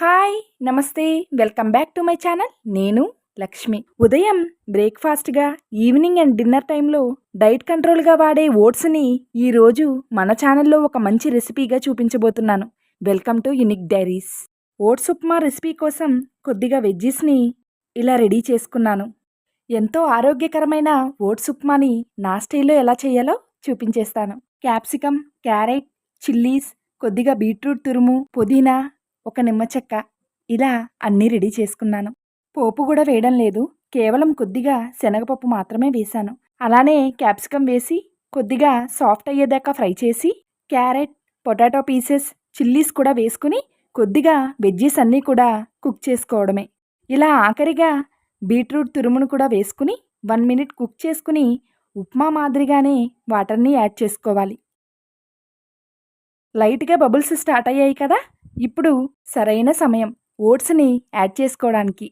Hi నమస్తే. Welcome back to my channel. నేను లక్ష్మి. ఉదయం బ్రేక్ఫాస్ట్గా ఈవినింగ్ అండ్ డిన్నర్ టైంలో డైట్ కంట్రోల్గా వాడే ఓట్స్ని ఈరోజు మన ఛానల్లో ఒక మంచి రెసిపీగా చూపించబోతున్నాను. Welcome to unique diaries. Oats upma recipe కోసం కొద్దిగా వెజ్జీస్ని ఇలా రెడీ చేసుకున్నాను. ఎంతో ఆరోగ్యకరమైన ఓట్స్ ఉప్మాని నా స్టైల్లో ఎలా చేయాలో చూపించేస్తాను. క్యాప్సికమ్ క్యారెట్ చిల్లీస్ కొద్దిగా బీట్రూట్ తురుము పుదీనా ఒక నిమ్మ చెక్క. ఇలా అన్నీ రెడీ చేసుకున్నాను. పోపు కూడా వేయడం లేదు. కేవలం కొద్దిగా శనగపప్పు మాత్రమే వేశాను. అలానే క్యాప్సికమ్ వేసి కొద్దిగా సాఫ్ట్ అయ్యేదాకా ఫ్రై చేసి క్యారెట్ పొటాటో పీసెస్ చిల్లీస్ కూడా వేసుకుని కొద్దిగా వెజ్జీస్ అన్నీ కూడా కుక్ చేసుకోవడమే. ఇలా ఆఖరిగా బీట్రూట్ తురుమును కూడా వేసుకుని వన్ మినిట్ కుక్ చేసుకుని ఉప్మా మాదిరిగానే వాటర్ని యాడ్ చేసుకోవాలి. లైట్గా బబుల్స్ స్టార్ట్ అయ్యాయి కదా! ఇప్పుడు సరైన సమయం ఓట్స్ని యాడ్ చేసుకోవడానికి.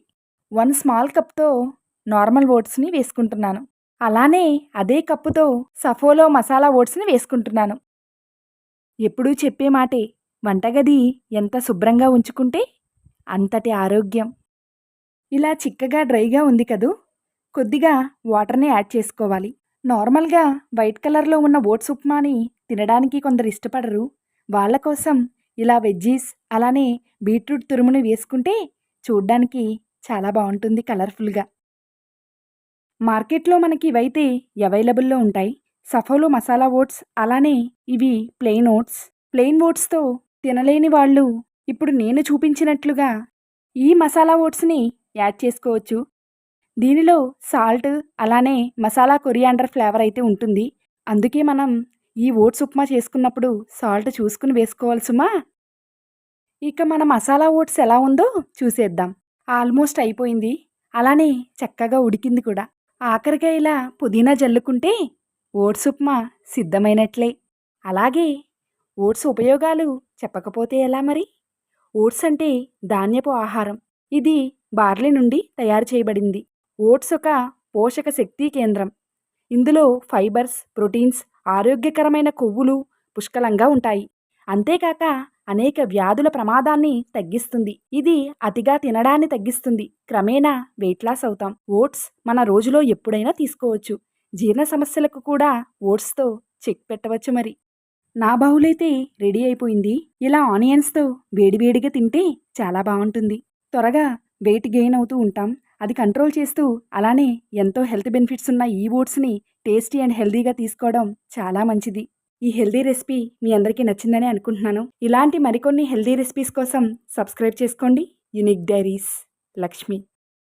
వన్ స్మాల్ కప్తో నార్మల్ ఓట్స్ని వేసుకుంటున్నాను. అలానే అదే కప్పుతో సఫోలో మసాలా ఓట్స్ని వేసుకుంటున్నాను. ఎప్పుడూ చెప్పే మాటే వంటగది ఎంత శుభ్రంగా ఉంచుకుంటే అంతటి ఆరోగ్యం. ఇలా చిక్కగా డ్రైగా ఉంది కదూ కొద్దిగా వాటర్ని యాడ్ చేసుకోవాలి. నార్మల్గా వైట్ కలర్లో ఉన్న ఓట్స్ ఉప్మాని తినడానికి కొందరు ఇష్టపడరు. వాళ్ళ కోసం ఇలా వెజ్జీస్ అలానే బీట్రూట్ తురుముని వేసుకుంటే చూడ్డానికి చాలా బాగుంటుంది కలర్ఫుల్గా. మార్కెట్లో మనకి ఇవైతే అవైలబుల్లో ఉంటాయి. సఫోలో మసాలా ఓట్స్ అలానే ఇవి ప్లెయిన్ ఓట్స్. ప్లెయిన్ ఓట్స్తో తినలేని వాళ్ళు ఇప్పుడు నేను చూపించినట్లుగా ఈ మసాలా ఓట్స్ని యాడ్ చేసుకోవచ్చు. దీనిలో సాల్ట్ అలానే మసాలా కొరియాండర్ ఫ్లేవర్ అయితే ఉంటుంది. అందుకే మనం ఈ ఓట్స్ ఉప్మా చేసుకున్నప్పుడు సాల్ట్ చూసుకుని వేసుకోవాలి సుమా. ఇక మన మసాలా ఓట్స్ ఎలా ఉందో చూసేద్దాం. ఆల్మోస్ట్ అయిపోయింది. అలానే చక్కగా ఉడికింది కూడా. ఆఖరిగా ఇలా పుదీనా జల్లుకుంటే ఓట్స్ ఉప్మా సిద్ధమైనట్లే. అలాగే ఓట్స్ ఉపయోగాలు చెప్పకపోతే ఎలా మరి? ఓట్స్ అంటే ధాన్యపు ఆహారం. ఇది బార్లీ నుండి తయారు చేయబడింది. ఓట్స్ ఒక పోషక శక్తి కేంద్రం. ఇందులో ఫైబర్స్ ప్రోటీన్స్ ఆరోగ్యకరమైన కొవ్వులు పుష్కలంగా ఉంటాయి. అంతేకాక అనేక వ్యాధుల ప్రమాదాన్ని తగ్గిస్తుంది. ఇది అతిగా తినడాన్ని తగ్గిస్తుంది. క్రమేణా వెయిట్ లాస్ అవుతాం. ఓట్స్ మన రోజులో ఎప్పుడైనా తీసుకోవచ్చు. జీర్ణ సమస్యలకు కూడా ఓట్స్తో చెక్ పెట్టవచ్చు మరి. నా బౌలైతే రెడీ అయిపోయింది. ఇలా ఆనియన్స్తో వేడివేడిగా తింటే చాలా బాగుంటుంది. త్వరగా వెయిట్ గెయిన్ అవుతూ ఉంటాం. అది కంట్రోల్ చేస్తూ అలానే ఎంతో హెల్త్ బెనిఫిట్స్ ఉన్న ఈ ఓట్స్ని టేస్టీ అండ్ హెల్దీగా తీసుకోవడం చాలా మంచిది. ఈ హెల్దీ రెసిపీ మీ అందరికీ నచ్చిందని అనుకుంటున్నాను. ఇలాంటి మరికొన్ని హెల్దీ రెసిపీస్ కోసం సబ్స్క్రైబ్ చేసుకోండి. Unique diaries Lakshmi.